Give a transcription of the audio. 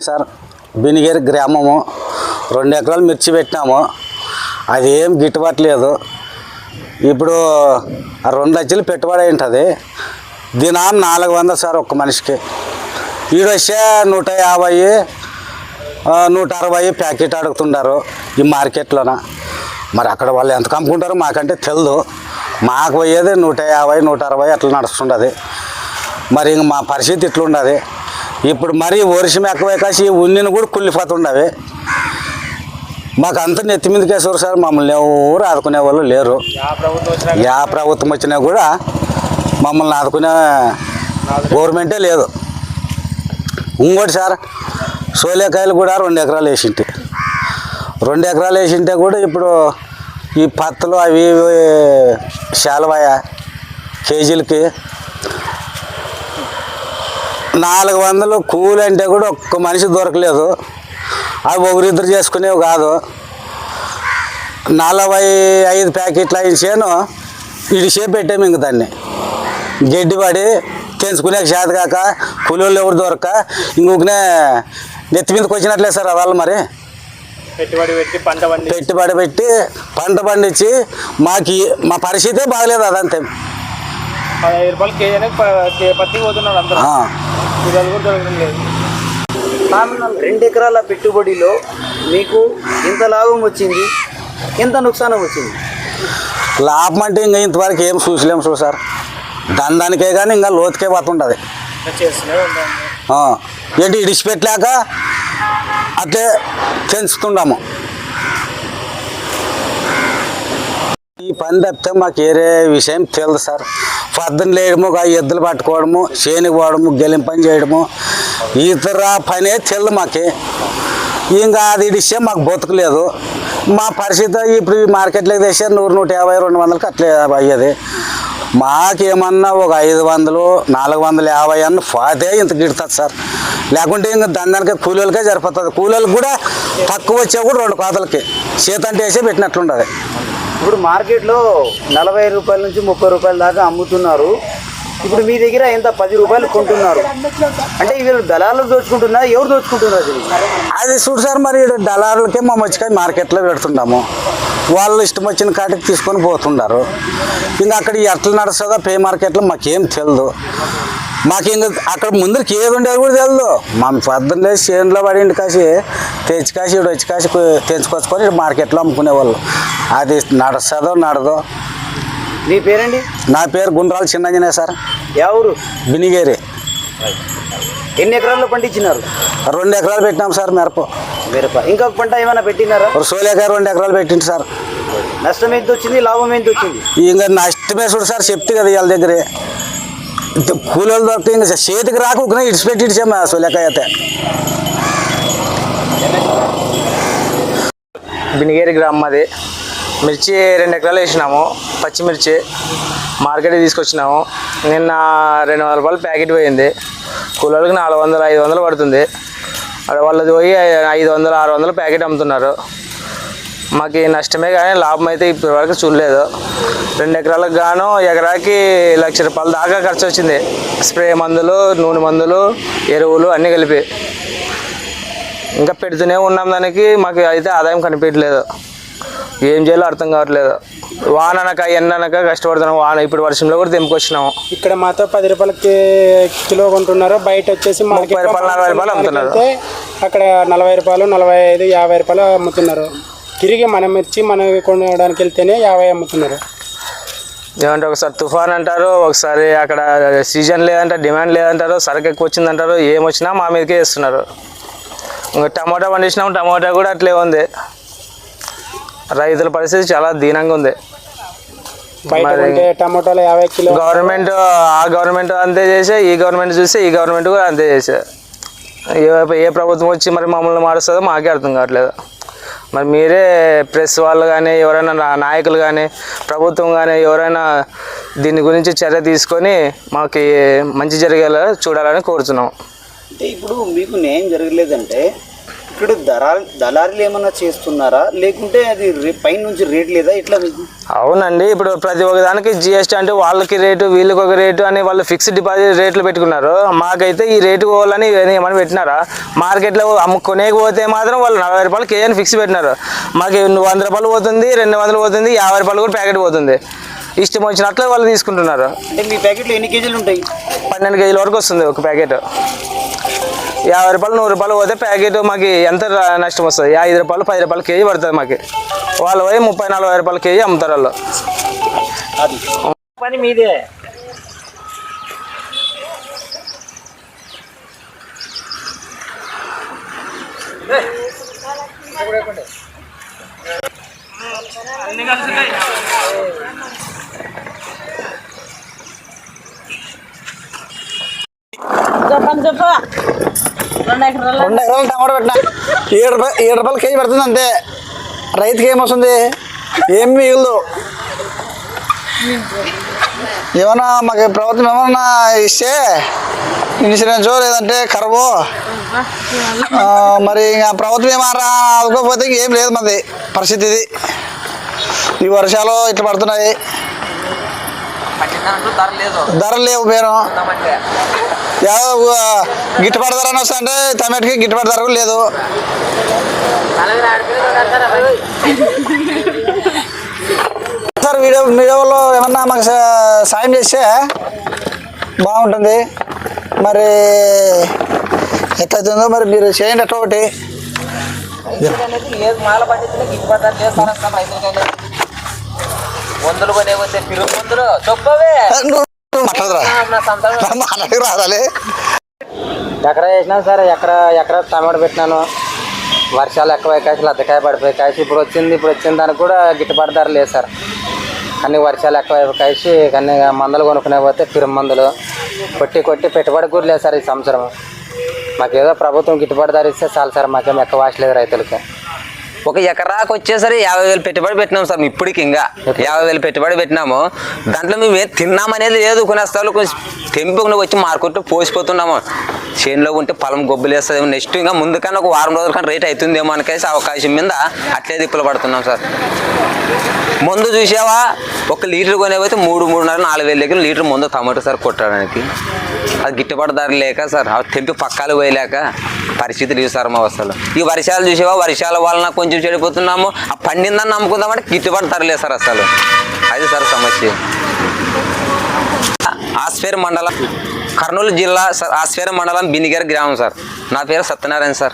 Sir Binigeri గ్రామము. రెండు ఎకరాలు మిర్చి పెట్టినాము. అది ఏం గిట్టుబాటు లేదు. ఇప్పుడు ఆ రెండు లక్షలు పెట్టుబడి ఉంటుంది దినాన్ని నాలుగు వందలు సార్ ఒక్క మనిషికి. ఈడొచ్చే నూట యాభై నూట అరవై ప్యాకెట్ అడుగుతుంటారు ఈ మార్కెట్లోన. మరి అక్కడ వాళ్ళు ఎంత కమ్ముకుంటారో మాకంటే తెలియదు మాకు పోయేది నూట యాభై నూట అరవై అట్లా నడుస్తుండదు. మరి ఇంక మా పరిస్థితి ఇట్లుండదు. ఇప్పుడు మరీ వర్షం ఎక్కువ కాసి ఉన్నిని కూడా కుళ్ళిపోతుండవి. మాకు అంత నెత్తి మీదకి వేసారు సార్ మమ్మల్ని ఎవరు ఆదుకునే వాళ్ళు లేరు. యా ప్రభుత్వం వచ్చినా కూడా మమ్మల్ని ఆదుకునే గవర్నమెంటే లేదు. ఇంకోటి సార్ సోలేకాయలు కూడా రెండు ఎకరాలు వేసింటి. రెండు ఎకరాలు వేసింటే కూడా ఇప్పుడు ఈ పత్తులు అవి ఇవి శాలవాయ కేజీలకి నాలుగు వందలు కూలి అంటే కూడా ఒక్క మనిషి దొరకలేదు. అవి ఒకరిద్దరు చేసుకునేవి కాదు. నలభై ఐదు ప్యాకెట్లు అయిన చేను ఇడిసే పెట్టాము ఇంక దాన్ని. గడ్డి పడి తెంచుకునే చేత కాక కూలీళ్ళు ఎవరు దొరక ఇంకొకనే నెత్తి మీదకి వచ్చినట్లే సార్ వాళ్ళు మరి. పెట్టుబడి పెట్టి పంట పండి పెట్టుబడి పెట్టి పంట పండించి మాకు మా పరిస్థితే బాగలేదు అదంతే. పదహైదు రూపాయలు కేజీ పత్తి పోతున్నారు అందరూ. కూడా లేదు. రెండు ఎకరాల పెట్టుబడిలో మీకు ఎంత లాభం వచ్చింది ఎంత నుక్సానం వచ్చింది? లాభం అంటే ఇంకా ఇంతవరకు ఏం చూసలేము చూ సార్. దాని దానికే కానీ ఇంకా లోతుకే పోతుంటుంది. ఏంటి ఇడిచిపెట్టలేక అట్లే పెంచుతున్నాము ఈ పని తప్పితే మాకు ఏరే విషయం తెలియదు సార్. పొద్దున్న లేయడము ఎద్దులు పట్టుకోవడము చేనికి పోవడము గెలిం పని చేయడము ఇతర పనే తెలియదు మాకు. ఇంకా అది ఇడిస్తే మాకు బతుకులేదు. మా పరిస్థితి ఇప్పుడు ఈ మార్కెట్లోకి తెస్తే నూరు నూట యాభై రెండు వందలకి అట్లే అయ్యేది. మాకేమన్నా ఒక ఐదు వందలు నాలుగు వందల యాభై అన్న పోతే ఇంత గిడుతుంది సార్. లేకుంటే ఇంక దందానికే కూలీలకే సరిపోతుంది. కూలీలకు కూడా తక్కువ వచ్చే కూడా రెండు కోతలకి. చేతంటే వేసే పెట్టినట్లుండదు. ఇప్పుడు మార్కెట్లో నలభై రూపాయల నుంచి ముప్పై రూపాయల దాకా అమ్ముతున్నారు. ఇప్పుడు మీ దగ్గర ఎంత? పది రూపాయలు కొంటున్నారు. అంటే వీళ్ళు దళాలు దోచుకుంటున్నారు ఎవరు దోచుకుంటున్నారు అది? చూడు సార్ మరి ఈడ దళారులకే మా మచ్చికాయ మార్కెట్లో పెడుతున్నాము. వాళ్ళు ఇష్టం వచ్చిన కాటికి తీసుకొని పోతుండారు ఇంకా అక్కడ ఎట్లా నడుస్తుందో? పే మార్కెట్లో మాకేం తెలియదు మాకు ఇంకా అక్కడ ముందరికి ఏది ఉండేది కూడా తెలియదు మా పొద్దున్న లేచి చేనులో పడిండి కాసి తెచ్చి కాసి వచ్చి కాసి ఈడ మార్కెట్లో అమ్ముకునేవాళ్ళు. అది నడుస్తుందో నడదో. మీ పేరండి? నా పేరు గుండ్రాలు చిన్నంజనే సార్. ఎవరు బినిగేరి. ఎన్ని ఎకరాల్లో పండించినారు? రెండు ఎకరాలు పెట్టినాం సార్ మిరప. మిరప. ఇంకొక పంట ఏమైనా పెట్టినారా? ఒక సోలేకాయ రెండు ఎకరాలు పెట్టింది సార్. నష్టం ఎంత వచ్చింది? లాభం ఎంత వచ్చింది? ఇంకా నష్టమే చూడు సార్ చెప్తే కదా వాళ్ళ దగ్గరే. కూలీలు దొరికితే ఇంకా చేతికి రాకుండా ఇడిచిపెట్టి ఇడిచాము అసలు లెక్క అయితే. బినిగేరి గ్రామం అది మిర్చి రెండు ఎకరాలు వేసినాము పచ్చిమిర్చి మార్కెట్కి తీసుకొచ్చినాము. నిన్న రెండు వందల రూపాయలు ప్యాకెట్ పోయింది. కూలీలకు నాలుగు వందలు ఐదు వందలు పడుతుంది. వాళ్ళది పోయి ఐదు వందలు ఆరు వందలు ప్యాకెట్ అమ్ముతున్నారు. మాకు నష్టమే కానీ లాభం అయితే ఇప్పటి వరకు చూడలేదు. రెండు ఎకరాలకు గాను ఎకరాకి లక్ష రూపాయల దాకా ఖర్చు వచ్చింది. స్ప్రే మందులు నూనె మందులు ఎరువులు అన్నీ కలిపి. ఇంకా పెడుతూనే ఉన్నాం దానికి మాకు అయితే ఆదాయం కనిపించలేదు ఏం చేయాలో అర్థం కావట్లేదు. వాన అనక ఎండ అనక కష్టపడుతున్నాం. వాన ఇప్పుడు వర్షంలో కూడా తెంపుకొచ్చినాము ఇక్కడ మాతో పది రూపాయలకి కిలో కొంటున్నారు. బయట వచ్చేసి ముప్పై రూపాయలు, నలభై రూపాయలు అమ్ముతున్నారు. అక్కడ నలభై రూపాయలు నలభై ఐదు యాభై రూపాయలు అమ్ముతున్నారు. తిరిగి మనం ఇచ్చి మనం కొనడానికి వెళ్తేనే యాభై అమ్ముతున్నారు. ఏమంటే ఒకసారి తుఫాన్ అంటారు ఒకసారి అక్కడ సీజన్ లేదంటే డిమాండ్ లేదంటారు సరుకు ఎక్కువ వచ్చిందంటారు ఏం వచ్చినా మా మీదకే వేస్తున్నారు. ఇంకా టమాటా పండించినాం టమాటా కూడా అట్లే ఉంది. రైతుల పరిస్థితి చాలా దీనంగా ఉంది. టమాటాలు యాభై కిలో గవర్నమెంట్ ఆ గవర్నమెంట్ అంతే చేసే ఈ గవర్నమెంట్ చూస్తే ఈ గవర్నమెంట్ కూడా అంతే చేసే. ఏ ప్రభుత్వం వచ్చి మరి మమ్మల్ని మారుస్తుందో మాకే అర్థం కావట్లేదు. మరి మీరే ప్రెస్ వాళ్ళు కానీ ఎవరైనా నా- నాయకులు కానీ ప్రభుత్వం కానీ ఎవరైనా దీని గురించి చర్య తీసుకొని మాకు మంచి జరిగేలా చూడాలని కోరుతున్నాం. అంటే ఇప్పుడు మీకు న్యాయం జరగలేదంటే ఇక్కడ దళాలు దళారీలు ఏమన్నా చేస్తున్నారా? లేకుంటే అది పైన నుంచి రేట్ లేదా? ఇట్లా మీకు? అవునండి ఇప్పుడు ప్రతి ఒక్క దానికి జిఎస్టీ అంటే వాళ్ళకి రేటు వీళ్ళకి ఒక రేటు అని వాళ్ళు ఫిక్స్డ్ డిపాజిట్ రేట్లు పెట్టుకున్నారు. మాకైతే ఈ రేటు పోవాలని ఏమని పెట్టినారా? మార్కెట్లో అమ్ముకునేకి పోతే మాత్రం వాళ్ళు నలభై రూపాయలు కేజీ అని ఫిక్స్ పెట్టినారు. మాకు వంద రూపాయలు పోతుంది రెండు వందలు పోతుంది యాభై రూపాయలు కూడా ప్యాకెట్ పోతుంది. ఇష్టం వచ్చినట్లు వాళ్ళు తీసుకుంటున్నారు. అంటే మీ ప్యాకెట్లో ఎన్ని కేజీలు ఉంటాయి? పన్నెండు కేజీల వరకు వస్తుంది ఒక ప్యాకెట్. యాభై రూపాయలు నూరు రూపాయలు పోతే ప్యాకెట్ మాకు ఎంత నష్టం వస్తుంది? ఐదు రూపాయలు పది రూపాయలు కేజీ పడుతుంది మాకు. వాళ్ళు పోయి ముప్పై నలభై రూపాయల కేజీ అమ్ముతారు వాళ్ళు. అది పని మీదే. చెప్పండి చెప్పు. రెండు ఎకరాలు టమాటా పెట్టిన. ఏడు రూపాయలు ఏడు రూపాయలు కేజీ పడుతుంది అంతే. రైతుకి ఏమొస్తుంది ఏం మిగులు? ఏమన్నా మాకు ప్రభుత్వం ఏమన్నా ఇస్తే ఇన్సూరెన్స్ లేదంటే కరువు? మరి ఇంకా ప్రభుత్వం ఏమన్నా ఆదుకోకపోతే ఇంకేం లేదు మాది పరిస్థితి ఇది. ఈ వర్షాలు ఇట్లా పడుతున్నాయి. ధరలు లేవు పేరు గిట్టుబాటు ధర అని వస్తా అంటే టమాటాకి గిట్టుబాటు ధర లేదు. సార్ వీడియో వీడియోలో ఏమన్నా మాకు సాయం చేస్తే బాగుంటుంది. మరి ఎట్లయితుందో మరి మీరు చేయండి ఎట్లా ఒకటి. మందులు కొనే పోతే పిరుగు మందులు చొప్పవే. మాట్లాడరా నా సంతానం మాట్లాడి రాదాలి. ఎకరా వేసినాను సార్ ఎకరా ఎకరా టమాటా పెట్టినాను. వర్షాలు ఎక్కువ కాసి లద్దకాయ పడిపోయి కాసి. ఇప్పుడు వచ్చింది ఇప్పుడు వచ్చిన దానికి కూడా గిట్టుబాటు ధర లేదు సార్. అన్ని వర్షాలు ఎక్కువ కాసి అన్ని మందులు కొనుక్కునే పోతే పిరుగు మందులు. కొట్టి కొట్టి పెట్టుబడి కూడా లేదు సార్ ఈ సంవత్సరం. మాకేదో ప్రభుత్వం గిట్టుబాటు ధర ఇస్తే చాలు సార్ మాకేం ఎక్కువ వాసలేదు రైతులకి. ఒక ఎకరాకు వచ్చేసరి యాభై వేలు పెట్టుబడి పెట్టినాం సార్ ఇప్పటికి ఇంకా. యాభై వేలు పెట్టుబడి పెట్టినాము. దాంట్లో మేము ఏం తిన్నామనేది లేదు కొనేస్తాలు కొంచెం తెంపుకుని వచ్చి మార్కెట్ పోసిపోతున్నాము. చేనులో ఉంటే పొలం గొబ్బులు వేస్తుంది నెక్స్ట్ ఇంకా ముందు కన్నా ఒక వారం రోజుల కన్నా రేట్ అవుతుందేమో అనేసి అవకాశం మీద అట్లే దిక్కులు పడుతున్నాం సార్. ముందు చూసావా? ఒక లీటర్ కొనేపోతే మూడు మూడున్నర నాలుగు వేల దగ్గర లీటర్ ముందు టమాటో సార్ కొట్టడానికి. అది గిట్టుబాటు ధర లేక సార్ తెంపి పక్కాలు పోయలేక పరిస్థితులు ఇవి సార్ మా వస్తాలు ఈ వర్షాలు చూసావా? వర్షాల వలన కొంచెం చెడిపోతున్నాము. ఆ పండిందని నమ్ముకుందామంటే గిట్టుబాటు తరలేదు సార్ అసలు. అది సార్ సమస్య. ఆస్ఫేర్ మండలం కర్నూలు జిల్లా సార్ ఆస్పేర్ మండలం బినిగర్ గ్రామం సార్. నా పేరు సత్యనారాయణ సార్.